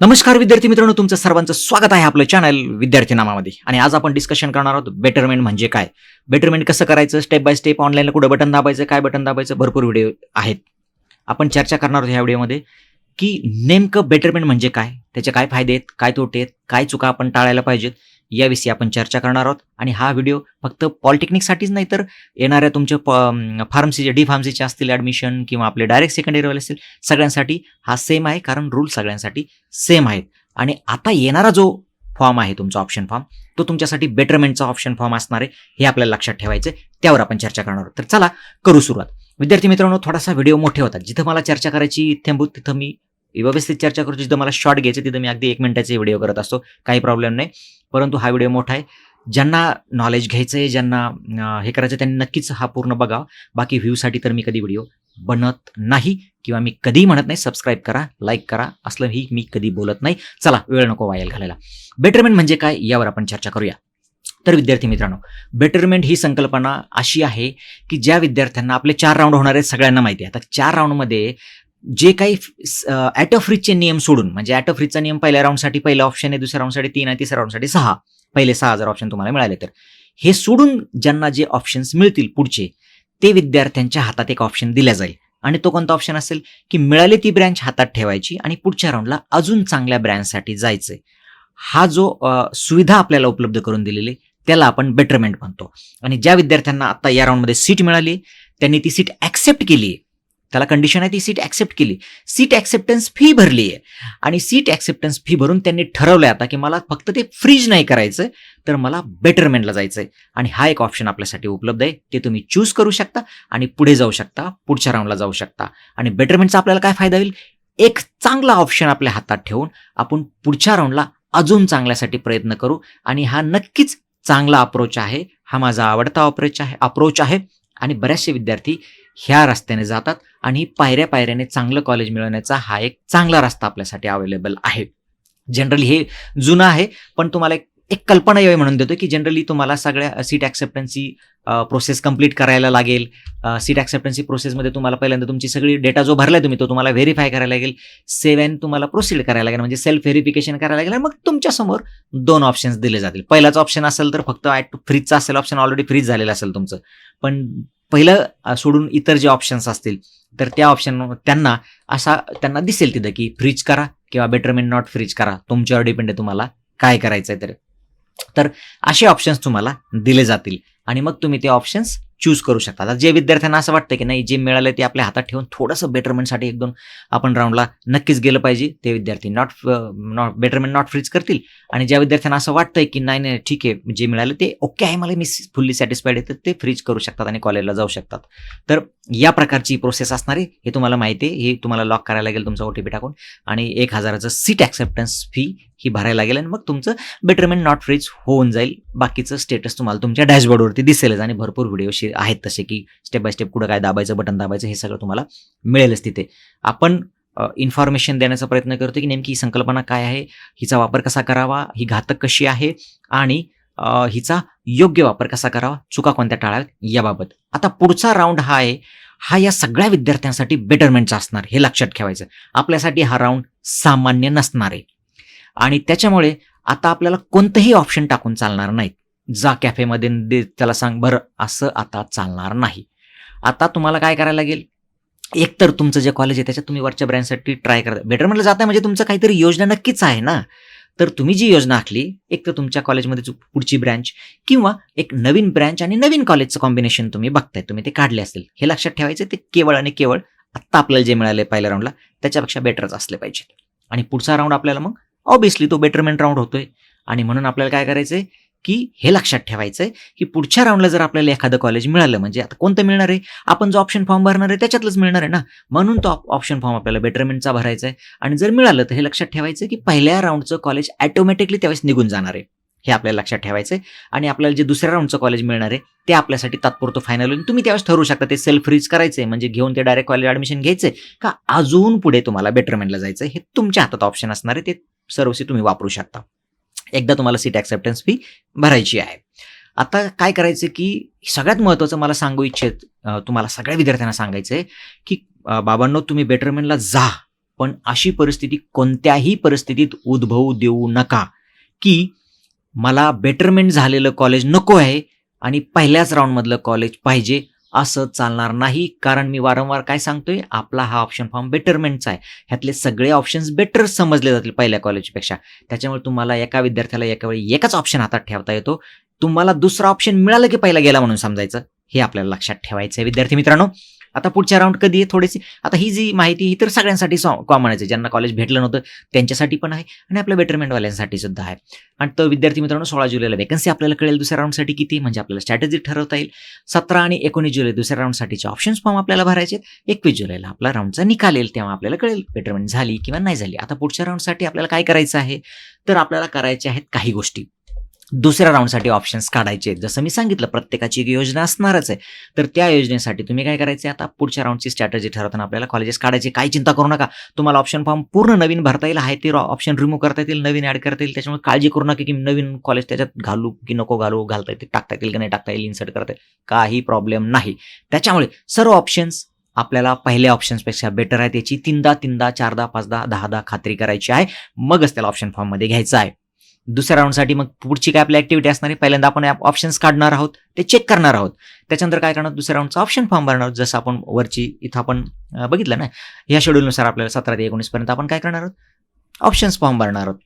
नमस्कार विद्यार्थी मित्रांनो तुमचं सर्वांचं स्वागत आहे आपलं चॅनल विद्यार्थी नामामध्ये. आणि आज आपण डिस्कशन करणार आहोत बेटरमेंट म्हणजे काय? बेटरमेंट कसं करायचं? स्टेप बाय स्टेप ऑनलाईनला कुठं बटन दाबायचं? काय बटन दाबायचं? भरपूर व्हिडिओ आहेत. आपण चर्चा करणार आहोत ह्या व्हिडिओमध्ये की नेमकं बेटरमेंट म्हणजे काय? त्याचे काय फायदे आहेत? काय तोटे आहेत? काय चुका आपण टाळायला पाहिजेत? याविषयी आपण चर्चा करणार आहोत. आणि हा व्हिडिओ फक्त पॉलिटेक्निकसाठीच नाही तर येणाऱ्या तुमच्या फार्मसीचे डी फार्मसीचे असतील ॲडमिशन किंवा आपले डायरेक्ट सेकंड इयरवाले असतील सगळ्यांसाठी हा सेम आहे. कारण रूल सगळ्यांसाठी सेम आहेत. आणि आता येणारा जो फॉर्म आहे तुमचा ऑप्शन फॉर्म तो तुमच्यासाठी बेटरमेंटचा ऑप्शन फॉर्म असणार आहे. हे आपल्याला लक्षात ठेवायचं आहे. त्यावर आपण चर्चा करणार आहोत. तर चला करू सुरुवात. विद्यार्थी मित्रांनो थोडासा व्हिडिओ मोठे होतात. जिथं मला चर्चा करायची थेंबूत तिथं मी व्यवस्थित चर्चा करतो जिथं मला शॉर्ट घ्यायचं तिथं मी अगदी एक मिनिटाचे व्हिडिओ करत असतो. काही प्रॉब्लेम नाही. परंतु हा व्हिडिओ मोठा आहे. ज्यांना नॉलेज घ्यायचं आहे ज्यांना हे करायचं त्यांनी नक्कीच हा पूर्ण बघा बाकी व्ह्यूसाठी तर मी कधी व्हिडिओ बनत नाही किंवा मी कधी म्हणत नाही. सबस्क्राईब करा लाईक करा. असलं ही मी कधी बोलत नाही. चला वेळ नको वायल घालायला. बेटरमेंट म्हणजे काय? यावर आपण चर्चा करूया. तर विद्यार्थी मित्रांनो बेटरमेंट ही संकल्पना अशी आहे की ज्या विद्यार्थ्यांना आपले चार राऊंड होणार आहेत सगळ्यांना माहिती आहे. आता चार राऊंडमध्ये जे काही ॲटोफ्रीजचे नियम सोडून म्हणजे ॲटोफ्रीजचा नियम पहिल्या राऊंडसाठी पहिला ऑप्शन आहे दुसऱ्या राऊंडसाठी तीन आहे तिसऱ्या राऊंडसाठी सहा. पहिले सहा हजार ऑप्शन तुम्हाला मिळाले तर. हे सोडून ज्यांना जे ऑप्शन्स मिळतील पुढचे ते विद्यार्थ्यांच्या हातात एक ऑप्शन दिला जाईल. आणि तो कोणता ऑप्शन असेल? की मिळाली ती ब्रँच हातात ठेवायची आणि पुढच्या राऊंडला अजून चांगल्या ब्रँचसाठी आहे हा जो सुविधा आपल्याला उपलब्ध करून दिलेली आहे, त्याला आपण बेटरमेंट म्हणतो. आणि ज्या विद्यार्थ्यांना आता या राऊंडमध्ये सीट मिळाली त्यांनी ती सीट ॲक्सेप्ट केली आहे त्याला कंडिशन आहे ती सीट ॲक्सेप्ट केली. सीट ॲक्सेप्टन्स फी भरली आहे. आणि सीट ॲक्सेप्टन्स फी भरून त्यांनी ठरवलं आता की मला फक्त ते फ्रीज नाही करायचं तर मला बेटरमेंटला जायचं आहे आणि हा एक ऑप्शन आपल्यासाठी उपलब्ध आहे. ते तुम्ही चूज करू शकता आणि पुढे जाऊ शकता पुढच्या राऊंडला जाऊ शकता. आणि बेटरमेंटचा आपल्याला काय फायदा होईल? एक चांगला ऑप्शन आपल्या हातात ठेवून आपण पुढच्या राऊंडला अजून चांगल्यासाठी प्रयत्न करू. आणि हा नक्कीच चांगला अप्रोच आहे. हा माझा आवडता अप्रोच आहे अप्रोच आहे. आणि बरेचसे विद्यार्थी ह्या रस्त्याने जातात आणि पायऱ्या पायऱ्याने चांगलं कॉलेज मिळवण्याचा हा एक चांगला रस्ता आपल्यासाठी अवेलेबल आहे. जनरली हे जुनं आहे पण तुम्हाला एक एक कल्पना यावी म्हणून देतो की जनरली तुम्हाला सगळ्या सीट ॲक्सेप्टन्सी प्रोसेस कंप्लीट करायला लागेल. सीट ॲक्सेप्टन्सी प्रोसेसमध्ये तुम्हाला पहिल्यांदा तुमची सगळी डेटा जो भरलाय तुम्ही तो तुम्हाला व्हेरीफाय करायला लागेल. सेवन तुम्हाला प्रोसीड करायला लागेल. म्हणजे सेल्फ व्हेरिफिकेशन करायला लागेल. मग तुमच्यासमोर दोन ऑप्शन्स दिले जातील. पहिलाच ऑप्शन असेल तर फक्त ॲट फ्रीजचा असेल ऑप्शन ऑलरेडी फ्रीज झालेलं असेल तुमचं. पण पहिलं सोडून इतर जे ऑप्शन्स असतील तर त्या ऑप्शन त्यांना असा त्यांना दिसेल तिथं की फ्रीज करा किंवा बेटरमेंट नॉट फ्रीज करा. तुमच्यावर डिपेंड आहे तुम्हाला काय करायचं आहे तर. तर असे ऑप्शन्स तुम्हाला दिले जातील. आणि मग तुम्ही ते ऑप्शन्स चूज करू शकता जे विद्यार्थ्यांना असं वाटतं की नाही जे मिळालं ते आपल्या हातात ठेवून थोडंसं बेटरमेंटसाठी एक दोन आपण राऊंडला नक्कीच गेलं पाहिजे ते विद्यार्थी. Not not betterment not freeze करतील. आणि ज्या विद्यार्थ्यांना असं वाटतंय की नाही नाही ठीक आहे जे मिळालं ते ओके आहे मला मी फुल्ली सॅटिस्फाईड आहे तर ते फ्रीज करू शकतात आणि कॉलेजला जाऊ शकतात. तर या प्रकारची प्रोसेस असणारी हे तुम्हाला माहिती आहे. हे तुम्हाला लॉक करायला लागेल तुमचा ओ टी पी टाकून. आणि एक हजाराचं सीट ॲक्सेप्टन्स फी ही भरायला लागेल आणि मग तुमचं बेटरमेंट नॉट फ्रीज होऊन जाईल. बाकीचं स्टेटस तुम्हाला तुमच्या डॅशबोर्डवरती दिसेलच आणि भरपूर व्हिडिओ आहेत तसे की स्टेप बाय स्टेप कुठं काय दाबायचं बटन दाबायचं हे सगळं तुम्हाला मिळेलच तिथे. आपण इन्फॉर्मेशन देण्याचा प्रयत्न करतो की नेमकी ही संकल्पना काय आहे हिचा वापर कसा करावा ही घातक कशी आहे आणि हिचा योग्य वापर कसा करावा चुका कोणत्या टाळाव्यात याबाबत. आता पुढचा राऊंड हा आहे हा या सगळ्या विद्यार्थ्यांसाठी बेटरमेंटचा असणार हे लक्षात ठेवायचं. आपल्यासाठी हा राऊंड सामान्य नसणार आहे. आणि त्याच्यामुळे आता आपल्याला कोणतंही ऑप्शन टाकून चालणार नाहीत. जा कॅफेमध्ये दे त्याला सांग बरं असं आता चालणार नाही. आता तुम्हाला काय करायला लागेल? एकतर तुमचं जे कॉलेज आहे त्याच्यात तुम्ही वरच्या ब्रँचसाठी ट्राय करता. बेटर बेटरमेंटला जाताय म्हणजे तुमचं काहीतरी योजना नक्कीच आहे ना? तर तुम्ही जी योजना आखली एक तर तुमच्या कॉलेजमध्ये पुढची ब्रँच किंवा एक नवीन ब्रँच आणि नवीन कॉलेजचं कॉम्बिनेशन तुम्ही बघताय तुम्ही ते काढले असेल. हे लक्षात ठेवायचं ते केवळ आणि केवळ आत्ता आपल्याला जे मिळाले पहिल्या राऊंडला त्याच्यापेक्षा बेटरच असले पाहिजे आणि पुढचा राऊंड आपल्याला मग ऑब्विसली तो बेटरमेंट राऊंड होतोय. आणि म्हणून आपल्याला काय करायचंय? की हे लक्षात ठेवायचं आहे की पुढच्या राऊंडला जर आपल्याला एखादं कॉलेज मिळालं म्हणजे आता कोणतं मिळणार आहे? आपण जो ऑप्शन फॉर्म भरणार आहे त्याच्यातलंच मिळणार आहे ना? म्हणून तो ऑप्शन फॉर्म आपल्याला बेटरमेंटचा भरायचा आहे आणि जर मिळालं तर हे लक्षात ठेवायचं की पहिल्या राऊंडचं कॉलेज ॲटोमॅटिकली त्यावेळेस निघून जाणार आहे. हे आपल्याला लक्षात ठेवायचं आहे आणि आपल्याला जे दुसऱ्या राऊंडचं कॉलेज मिळणार आहे ते आपल्यासाठी तात्पुरतं फायनल होईल. तुम्ही त्यावेळेस ठरवू शकता ते सेल्फ फ्रीज करायचे म्हणजे घेऊन ते डायरेक्ट कॉलेज ॲडमिशन घ्यायचे का अजून पुढे तुम्हाला बेटरमेंटला जायचं हे तुमच्या हातात ऑप्शन असणार आहे. ते सर्वसी तुम्ही वापरू शकता. एकदा तुम्हाला सीट ॲक्सेप्टन्स फी भरायची आहे. आता काय करायचं की सगळ्यात महत्त्वाचं मला सांगू इच्छित तुम्हाला सगळ्या विद्यार्थ्यांना सांगायचं आहे की बाबांनो तुम्ही बेटरमेंटला जा पण अशी परिस्थिती कोणत्याही परिस्थितीत उद्भवू देऊ नका. की मला बेटरमेंट झालेलं कॉलेज नको आहे आणि पहिल्याच राऊंडमधलं कॉलेज पाहिजे असं चालणार नाही. कारण मी वारंवार काय सांगतोय? आपला हा ऑप्शन फॉर्म बेटरमेंटचा आहे. ह्यातले सगळे ऑप्शन्स बेटर समजले जातील पहिल्या कॉलेजपेक्षा त्याच्यामुळे तुम्हाला एका विद्यार्थ्याला एका वेळी एकच ऑप्शन हातात ठेवता येतो. तुम्हाला दुसरा ऑप्शन मिळालं की पहिला गेला म्हणून समजायचं. हे आपल्याला लक्षात ठेवायचं आहे विद्यार्थी मित्रांनो आता पुढच्या राऊंड कधी आहे? थोडीशी. आता ही जी माहिती ही तर सगळ्यांसाठी कॉमन आहे. ज्यांना कॉलेज भेटलं नव्हतं त्यांच्यासाठी पण आहे आणि आपल्या बेटरमेंटवाल्यांसाठी सुद्धा आहे. आणि तर विद्यार्थी मित्रांनो सोळा जुलैला वेकन्सी आपल्याला कळेल दुसऱ्या राऊंडसाठी किती म्हणजे आपल्याला स्ट्रॅटेजी ठरवता येईल. सतरा आणि एकोणीस जुलै दुसऱ्या राऊंडसाठीचे ऑप्शन्स फॉर्म आपल्याला भरायचे एकवीस जुलैला आपला राऊंडचा निकाल येईल तेव्हा आपल्याला कळेल बेटरमेंट झाली किंवा नाही झाली. आता पुढच्या राऊंडसाठी आपल्याला काय करायचं आहे? तर आपल्याला करायचे आहेत काही गोष्टी. दुसऱ्या राऊंडसाठी ऑप्शन्स काढायचे आहेत. जसं मी सांगितलं प्रत्येकाची एक योजना असणारच आहे. तर त्या योजनेसाठी तुम्ही काय करायचं आता पुढच्या राऊंडची स्ट्रॅटजी ठरवताना आपल्याला कॉलेजेस काढायचे. काही चिंता करू नका. तुम्हाला ऑप्शन फॉर्म पूर्ण नवीन भरता येईल. आहे ते ऑप्शन रिमूव्ह करता येतील नवीन ऍड करता येईल. त्याच्यामुळे काळजी करू नका की नवीन कॉलेज त्याच्यात घालू की नको घालू घालता येतील टाकता येतील की नाही टाकता येईल इन्सर्ट करता येईल. काही प्रॉब्लेम नाही. त्याच्यामुळे सर्व ऑप्शन्स आपल्याला पहिल्या ऑप्शन्सपेक्षा बेटर आहे त्याची तीनदा तीनदा चारदा पाचदा दहादा खात्री करायची आहे. मगच त्याला ऑप्शन फॉर्ममध्ये घ्यायचं आहे. दुसऱ्या राऊंडसाठी मग पुढची काय आपली ऍक्टिव्हिटी असणार आहे? पहिल्यांदा आपण ऑप्शन्स काढणार आहोत ते चेक करणार आहोत. त्याच्यानंतर काय करणार? दुसऱ्या राऊंडचा ऑप्शन फॉर्म भरणार आहोत. जसं आपण वरची इथं आपण बघितलं ना या शेड्यूलनुसार आपल्याला सतरा ते एकोणीसपर्यंत आपण काय करणार आहोत? ऑप्शन्स फॉर्म भरणार आहोत.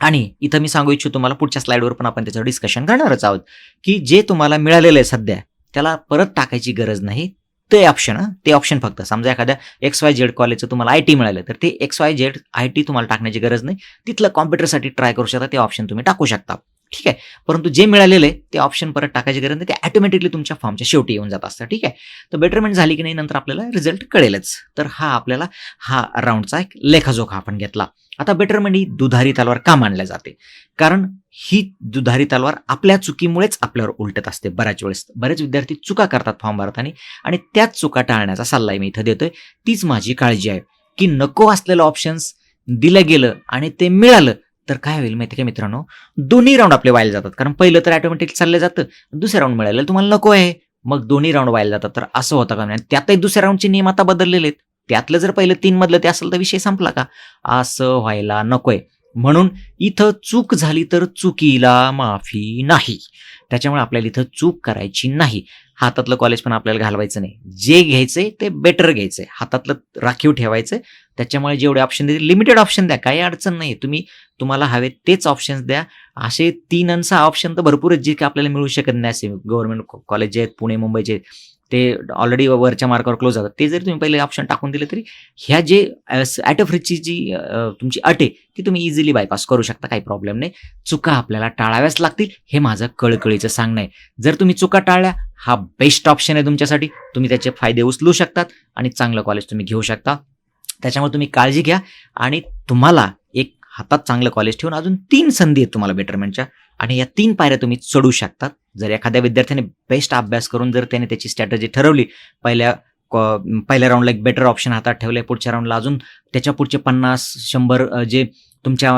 आणि इथं मी सांगू इच्छितो तुम्हाला पुढच्या स्लाइडवर पण आपण त्याचं डिस्कशन करणारच आहोत की जे तुम्हाला मिळालेलं आहे सध्या त्याला परत टाकायची गरज नाही. ते ऑप्शन ते ऑप्शन फक्त. समजा एखाद्या एक्स वाय झेड कॉलेजचं तुम्हाला आय टी मिळालं तर ते X Y Z I T तुम्हाला टाकण्याची गरज नाही. तिथलं कॉम्प्युटरसाठी ट्राय करू शकता ते ऑप्शन तुम्ही टाकू शकता. ठीक आहे? परंतु जे मिळालेलं आहे ते ऑप्शन परत टाकायची गरज नाही. ते ऑटोमॅटिकली तुमच्या फॉर्मच्या शेवटी येऊन जात असतं. ठीक आहे? तर बेटरमेंट झाली की नाही नंतर आपल्याला रिझल्ट कळेलच. तर हा आपल्याला हा राऊंडचा एक लेखाजोखा आपण घेतला. आता बेटरमेंट ही दुधारी तलवार का मानल्या जाते? कारण ही दुधारी तलवार आपल्या चुकीमुळेच आपल्यावर उलटत असते बऱ्याच वेळेस. बरेच विद्यार्थी चुका करतात फॉर्म भरताना आणि त्याच चुका टाळण्याचा सल्ला मी इथं देतोय. तीच माझी काळजी आहे की नको असलेलं ऑप्शन्स दिलं गेलं आणि ते मिळालं तर काय होईल माहिती का मित्रांनो? दोन्ही राऊंड आपले व्हायला जातात. कारण पहिलं तर ऑटोमॅटिक चाललं जातं दुसऱ्या राऊंड मिळायला तुम्हाला नको आहे. मग दोन्ही राऊंड व्हायला जातात. तर असं होतं का? नाही त्यातही दुसऱ्या राऊंडचे नियम आता बदललेले आहेत. त्यातलं जर पहिलं तीन मधलं ते असेल तर विषय संपला का? असं व्हायला नकोय म्हणून इथं चूक झाली तर चुकीला माफी नाही. त्याच्यामुळे आपल्याला इथं चूक करायची नाही. हातातलं कॉलेज पण आपल्याला घालवायचं नाही. जे घ्यायचंय ते बेटर घ्यायचंय हातातलं राखीव ठेवायचंय त्याच्यामुळे जेवढे ऑप्शन देते लिमिटेड ऑप्शन द्या काही अडचण नाही तुम्ही तुम्हाला हवे तेच ऑप्शन्स द्या. असे तीन आणि सहा ऑप्शन तर भरपूर जे की आपल्याला मिळू शकत नाही असे गव्हर्नमेंट कॉलेज जे आहेत पुणे मुंबईचे ते ऑलरेडी वरच्या मार्कावर क्लोज जातात ते जरी तुम्ही पहिले ऑप्शन टाकून दिले तरी ह्या जे ॲटोफ्रिजची जी तुमची अट आहे ती तुम्ही इझिली बायपास करू शकता काही प्रॉब्लेम नाही. चुका आपल्याला टाळाव्याच लागतील हे माझं कळकळीचं सांगणं आहे. जर तुम्ही चुका टाळल्या हा बेस्ट ऑप्शन आहे तुमच्यासाठी. तुम्ही त्याचे फायदे उचलू शकतात आणि चांगलं कॉलेज तुम्ही घेऊ शकता. त्याच्यामुळे तुम्ही काळजी घ्या आणि तुम्हाला एक हातात चांगलं कॉलेज ठेवून अजून तीन संधी आहेत तुम्हाला बेटरमेंटच्या आणि या तीन पायऱ्या तुम्ही चढू शकतात. जर एखाद्या विद्यार्थ्याने बेस्ट अभ्यास करून जर त्याने त्याची स्ट्रॅटजी ठरवली पहिल्या पहिल्या राऊंडला एक बेटर ऑप्शन हातात ठेवले पुढच्या राऊंडला अजून त्याच्या पुढचे पन्नास शंभर जे तुमच्या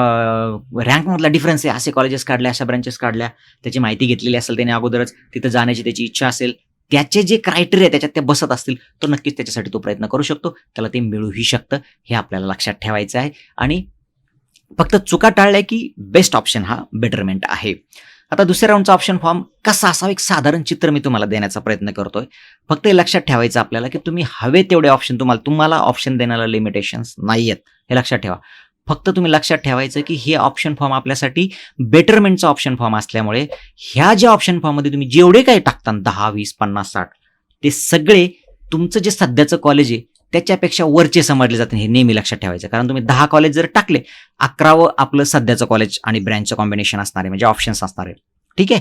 रँकमधला डिफरन्स आहे असे कॉलेजेस काढल्या अशा ब्रँचेस काढल्या त्याची माहिती घेतलेली असेल त्याने अगोदरच तिथं जाण्याची त्याची इच्छा असेल त्याचे जे क्रायटेरिया त्याच्यात ते बसत असतील तो नक्कीच त्याच्यासाठी तो प्रयत्न करू शकतो त्याला ते मिळूही शकतं हे आपल्याला लक्षात ठेवायचं आहे. आणि फक्त चुका टाळल्या की बेस्ट ऑप्शन हा बेटरमेंट आहे. आता दुसऱ्या राऊंडचा ऑप्शन फॉर्म कसा असावा? एक साधारण चित्र मी तुम्हाला देण्याचा प्रयत्न करतोय. फक्त हे लक्षात ठेवायचं आपल्याला की तुम्ही हवे तेवढे ऑप्शन तुम्हाला तुम्हाला ऑप्शन देण्याला लिमिटेशन्स नाही आहेत हे लक्षात ठेवा. फक्त तुम्ही लक्षात ठेवायचं की हे ऑप्शन फॉर्म आपल्यासाठी बेटरमेंटचा ऑप्शन फॉर्म असल्यामुळे ह्या ज्या ऑप्शन फॉर्ममध्ये तुम्ही जेवढे काही टाकता दहा वीस पन्नास साठ ते सगळे तुमचं जे सध्याचं कॉलेज आहे त्याच्यापेक्षा वरचे समजले जाते हे नेहमी लक्षात ठेवायचं. कारण तुम्ही दहा कॉलेज जर टाकले अकरावं आपलं सध्याचं कॉलेज आणि ब्रँचचं कॉम्बिनेशन असणार आहे म्हणजे ऑप्शन्स असणार. आहे ठीक आहे?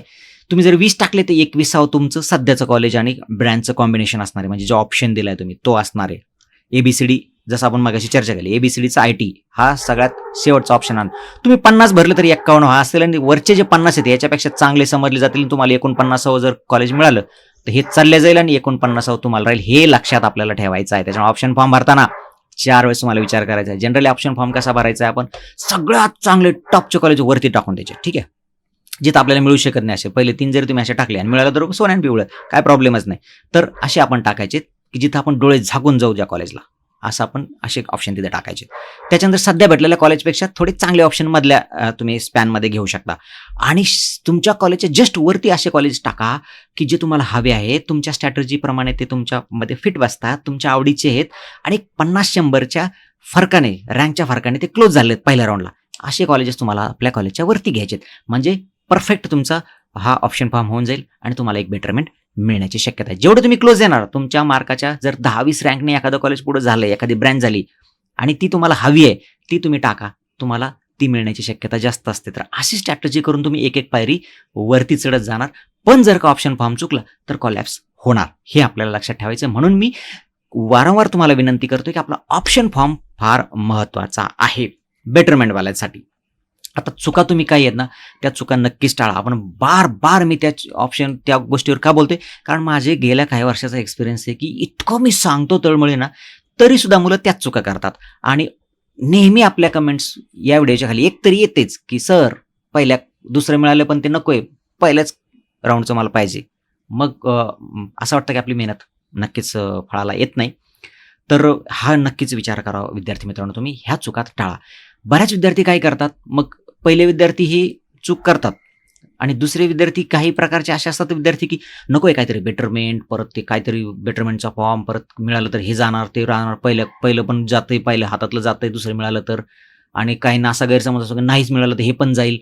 तुम्ही जर वीस टाकले तर एकविसावं तुमचं सध्याचं कॉलेज आणि ब्रँचचं कॉम्बिनेशन असणार. आहे म्हणजे जो ऑप्शन दिलाय तुम्ही तो असणार. आहे एबीसीडी जसं आपण मगाशी चर्चा केली एबीसीडीचा आय टी हा सगळ्यात शेवटचा ऑप्शन आण. तुम्ही पन्नास भरले तरी एक्कावन्न हा असेल आणि वरचे जे पन्नास आहेत याच्यापेक्षा चांगले समजले जातील आणि तुम्हाला एकोणपन्नासावं जर कॉलेज मिळालं तर हे चालले जाईल आणि एकोणपन्नासावं तुम्हाला राहील. हे लक्षात आपल्याला ठेवायचं आहे. त्याच्यामुळे ऑप्शन फॉर्म भरताना चार वेळेस तुम्हाला विचार करायचा आहे. जनरली ऑप्शन फॉर्म कसा भरायचा आहे आपण सगळ्यात चांगले टॉपचे कॉलेज वरती टाकून द्यायचे. ठीक आहे? जिथं आपल्याला मिळू शकत नाही असे. पहिले तीन जरी तुम्ही असे टाकले आणि मिळालं तर सोन्यान पिवळं काय प्रॉब्लेमच नाही. तर असे आपण टाकायचे की जिथं आपण डोळे झाकून जाऊ ज्या कॉलेजला असं आपण असे ऑप्शन तिथे टाकायचे. त्याच्यानंतर सध्या भेटलेल्या कॉलेजपेक्षा थोडे चांगले ऑप्शन मधल्या तुम्ही स्पॅनमध्ये घेऊ शकता. आणि तुमच्या कॉलेजच्या जस्ट वरती असे कॉलेज टाका की जे तुम्हाला हवे आहे तुमच्या स्ट्रॅटर्जीप्रमाणे ते तुमच्यामध्ये फिट बसतात. तुमच्या आवडीचे आहेत. आणि पन्नास शंभरच्या फरकाने रँकच्या फरकाने ते क्लोज झालेत पहिल्या राऊंडला असे कॉलेजेस तुम्हाला आपल्या कॉलेजच्या वरती घ्यायचे म्हणजे परफेक्ट तुमचा हा ऑप्शन फॉर्म होऊन जाईल आणि तुम्हाला एक बेटरमेंट मिळण्याची शक्यता आहे. जेवढे तुम्ही क्लोज येणार तुमच्या मार्काच्या जर दहा वीस रँकने एखादं कॉलेज पुढे झालं एखादी ब्रँच झाली आणि ती तुम्हाला हवी आहे ती तुम्ही टाका. तुम्हाला ती मिळण्याची शक्यता जास्त असते. तर अशी स्ट्रॅटजी करून तुम्ही एक एक पायरी वरती चढत जाणार. पण जर का ऑप्शन फॉर्म चुकला तर कॉलॅप्स होणार. हे आपल्याला लक्षात ठेवायचं म्हणून मी वारंवार तुम्हाला विनंती करतो की आपला ऑप्शन फॉर्म फार महत्त्वाचा आहे. बेटरमेंटवाल्यांसाठी आता चुका तुम्ही काय आहेत ना त्या चुका नक्कीच टाळा. आपण बार बार मी त्या ऑप्शन त्या गोष्टीवर का बोलते कारण माझे गेल्या काही वर्षाचा एक्सपिरियन्स आहे की इतकं मी सांगतो तळमळे ना तरीसुद्धा मुलं त्याच चुका करतात. आणि नेहमी आपल्या कमेंट्स या व्हिडिओच्या खाली एक तरी येतेच की सर पहिल्या दुसरं मिळालं पण ते नको आहे पहिल्याच राऊंडचं मला पाहिजे. मग असं वाटतं की आपली मेहनत नक्कीच फळाला येत नाही. तर हा नक्कीच विचार करावा विद्यार्थी मित्रांनो तुम्ही. ह्या चुकात टाळा. बऱ्याच विद्यार्थी काय करतात? मग पहिले विद्यार्थी ही चूक करतात. आणि दुसरे विद्यार्थी काही प्रकारचे असे असतात विद्यार्थी की नको आहे काहीतरी बेटरमेंट परत ते काहीतरी बेटरमेंटचा फॉर्म परत मिळालं तर हे जाणार ते राहणार पहिलं पहिलं पण जातंय पहिलं हातातलं जातंय दुसरं मिळालं तर. आणि काही ना असा गैरसमज असतो की नाहीच मिळालं तर हे पण जाईल.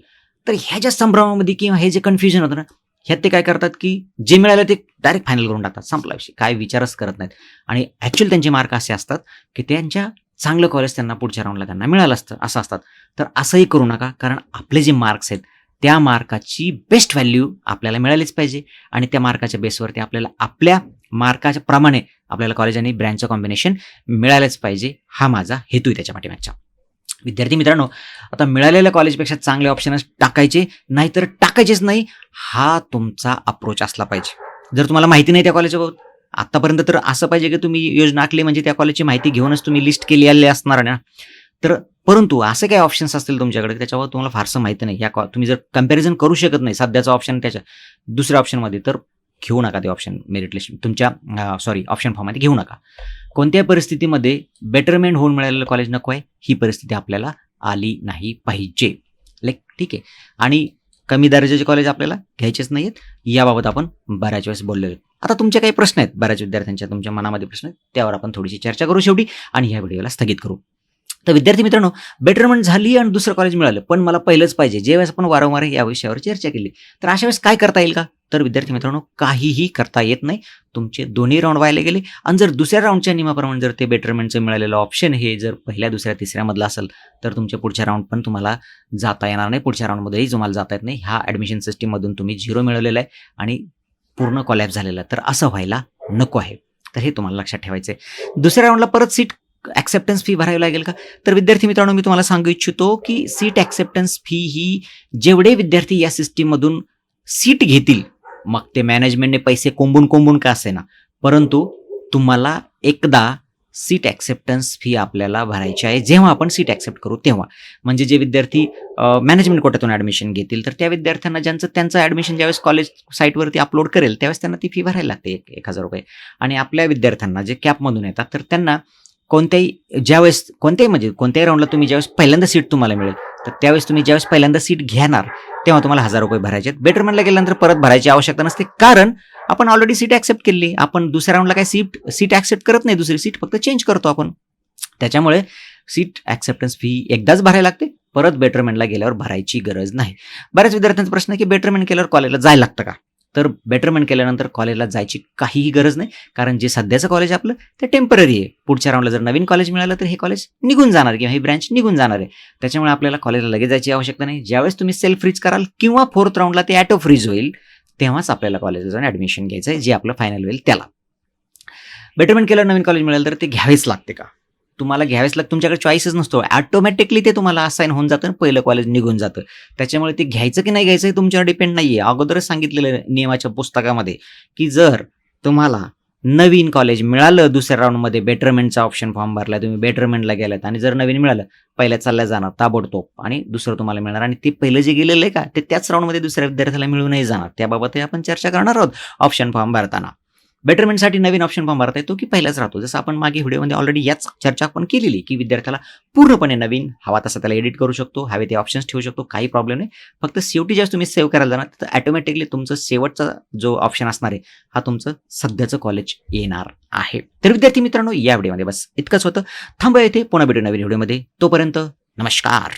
तर ह्या ज्या संभ्रमामध्ये किंवा हे जे कन्फ्युजन होतं ना ह्यात ते काय करतात की जे मिळालं ते डायरेक्ट फायनल करून टाकतात संपला विषय काय विचारच करत नाहीत. आणि ॲक्च्युअली त्यांचे मार्क असे असतात की त्यांच्या चांगलं कॉलेज त्यांना पुढच्या राऊंडला त्यांना मिळालं असतं असं असतात. तर असंही करू नका कारण आपले जे मार्क्स आहेत त्या मार्काची बेस्ट व्हॅल्यू आपल्याला मिळालीच पाहिजे. आणि त्या मार्काच्या बेसवरती आपल्याला आपल्या मार्काच्या प्रमाणे आपल्याला कॉलेज आणि ब्रँचचं कॉम्बिनेशन मिळालंच पाहिजे हा माझा हेतू आहे त्याच्या पाठीमागचा. विद्यार्थी मित्रांनो आता मिळालेल्या कॉलेजपेक्षा चांगले ऑप्शनच टाकायचे नाहीतर टाकायचेच नाही हा तुमचा अप्रोच असला पाहिजे. जर तुम्हाला माहिती नाही त्या कॉलेजबाबत आतापर्यंत तर असं पाहिजे की तुम्ही योजना आखली म्हणजे त्या कॉलेजची माहिती घेऊनच तुम्ही लिस्ट केली आले असणार ना. तर परंतु असे काही ऑप्शन्स असतील तुमच्याकडे त्याच्यावर तुम्हाला फारसं माहिती नाही. या कॉ- तुम्ही जर कंपॅरिझन करू शकत नाही सध्याचा ऑप्शन त्याच्या दुसऱ्या ऑप्शनमध्ये तर घेऊ नका ते ऑप्शन मेरिट लिस्ट तुमच्या सॉरी ऑप्शन फॉर्ममध्ये घेऊ नका. कोणत्याही परिस्थितीमध्ये बेटरमेंट होऊन मिळालेलं कॉलेज नको आहे ही परिस्थिती आपल्याला आली नाही पाहिजे. लाईक ठीक आहे. आणि कमी दर्जाचे कॉलेज आपल्याला घ्यायचेच नाहीत याबाबत आपण बऱ्याच वेळेस बोललेलो आहोत. आता तुमचे काही प्रश्न आहेत बऱ्याच विद्यार्थ्यांच्या तुमच्या मनामध्ये प्रश्न आहेत त्यावर आपण थोडीशी चर्चा करू शेवटी आणि ह्या व्हिडिओला स्थगित करू. तर विद्यार्थी मित्रांनो बेटरमेंट झाली आणि दुसरं कॉलेज मिळालं पण मला पहिलंच पाहिजे. जे वेळेस आपण वारंवार या विषयावर चर्चा केली तर अशा वेळेस काय करता येईल का? तर विद्यार्थी मित्रांनो काहीही करता येत नाही. तुमचे दोन्ही राऊंड व्हायला गेले आणि जर दुसऱ्या राऊंडच्या नियमाप्रमाणे जर ते बेटरमेंटचं मिळालेलं ऑप्शन हे जर पहिल्या दुसऱ्या तिसऱ्यामधलं असेल तर तुमच्या पुढच्या राऊंड पण तुम्हाला जाता येणार नाही. पुढच्या राऊंडमध्येही तुम्हाला जाता येत नाही. ह्या ॲडमिशन सिस्टीममधून तुम्ही झिरो मिळवलेला आहे आणि पूर्ण कॉलॅप झालेला. तर असं व्हायला नको आहे. तर हे तुम्हाला लक्षात ठेवायचं आहे. दुसऱ्या राऊंडला परत सीट ॲक्सेप्टन्स फी भरावी लागेल का? तर विद्यार्थी मित्रांनो मी तुम्हाला सांगू इच्छितो की सीट ॲक्सेप्टन्स फी ही जेवढे विद्यार्थी या सिस्टीममधून सीट घेतील मग ते मॅनेजमेंटने पैसे कोंबून कोंबून का असे ना परंतु तुम्हाला एकदा सीट ॲक्सेप्टन्स फी आपल्याला भरायची आहे. जेव्हा आपण सीट ॲक्सेप्ट करू तेव्हा. म्हणजे जे विद्यार्थी मॅनेजमेंट कोट्यातून ॲडमिशन घेतील तर त्या विद्यार्थ्यांना ज्यांचं त्यांचं ॲडमिशन ज्यावेळेस कॉलेज साईटवरती अपलोड करेल त्यावेळेस त्यांना ती फी भरायला लागते एक एक हजार रुपये. आणि आपल्या विद्यार्थ्यांना जे कॅपमधून येतात तर त्यांना कोणत्याही ज्यावेळेस कोणत्याही म्हणजे कोणत्याही राऊंडला तुम्ही ज्यावेळेस पहिल्यांदा सीट तुम्हाला मिळेल तर त्यावेळेस तुम्ही ज्यावेळेस पहिल्यांदा सीट घेणार तेव्हा तुम्हाला हजार रुपये भरायचे आहेत. बेटरमेंटला गेल्यानंतर परत भरायची आवश्यकता नसते. कारण आपण ऑलरेडी सीट ॲक्सेप्ट केली. आपण दुसऱ्या राऊंडला काय सीट सीट ॲक्सेप्ट करत नाही. दुसरी सीट फक्त चेंज करतो आपण. त्याच्यामुळे सीट ॲक्सेप्टन्स फी एकदाच भरायला लागते. परत बेटरमेंटला गेल्यावर भरायची गरज नाही. बऱ्याच विद्यार्थ्यांचा प्रश्न आहे की बेटरमेंट केल्यावर कॉलेजला जायला लागतं का? तर बेटरमेंट केल्यानंतर कॉलेजला जायची काहीही गरज नाही. कारण जे सध्याचं कॉलेज आपलं ते टेंपररी आहे. पुढच्या राऊंडला जर नवीन कॉलेज मिळालं तर हे कॉलेज निघून जाणार किंवा ही ब्रँच निघून जाणार आहे. त्याच्यामुळे आपल्याला कॉलेजला लगेच जायची आवश्यकता नाही. ज्यावेळेस तुम्ही सेल्फ फ्रीज कराल किंवा फोर्थ राऊंडला ते ॲटो फ्रीज होईल तेव्हाच आपल्याला कॉलेजला जाऊन ॲडमिशन घ्यायचं आहे जे आपलं फायनल होईल त्याला. बेटरमेंट केल्यावर नवीन कॉलेज मिळालं तर ते घ्यावेच लागते का? तुम्हाला घ्यावेच लागतं तुमच्याकडे चॉईसच नसतो. ऑटोमॅटिकली ते तुम्हाला असाईन होऊन जातं आणि पहिलं कॉलेज निघून जातं. त्याच्यामुळे ते घ्यायचं की नाही घ्यायचं हे तुमच्यावर डिपेंड नाही आहे अगोदरच सांगितलेलं नियमाच्या पुस्तकामध्ये की जर तुम्हाला नवीन कॉलेज मिळालं दुसऱ्या राऊंडमध्ये बेटरमेंटचा ऑप्शन फॉर्म भरला तुम्ही बेटरमेंटला गेलात आणि जर नवीन मिळालं पहिल्या चालल्या जाणार ताबडतोब आणि दुसरं तुम्हाला मिळणार आणि ते पहिलं जे गेलेलं आहे का ते त्याच राऊंडमध्ये दुसऱ्या विद्यार्थ्याला मिळूनही जाणार. त्याबाबतही आपण चर्चा करणार आहोत. ऑप्शन फॉर्म भरताना. बेटरमेंटसाठी नवीन ऑप्शन पण भरता येतो की पहिलाच राहतो. जसं आपण मागे व्हिडिओमध्ये ऑलरेडी याच चर्चा पण केलेली की विद्यार्थ्याला पूर्णपणे नवीन हवा तसा त्याला एडिट करू शकतो हवे ते ऑप्शन्स ठेवू शकतो काही प्रॉब्लेम नाही. फक्त शेवटी जेव्हा तुम्ही सेव्ह करायला जाणार तर ऑटोमॅटिकली तुमचं शेवटचा जो ऑप्शन असणार आहे हा तुमचं सध्याचं कॉलेज येणार आहे. तर विद्यार्थी मित्रांनो या व्हिडिओमध्ये बस इतकंच होतं. थांबवा येते पुन्हा भेटू नवीन व्हिडिओमध्ये तोपर्यंत नमस्कार.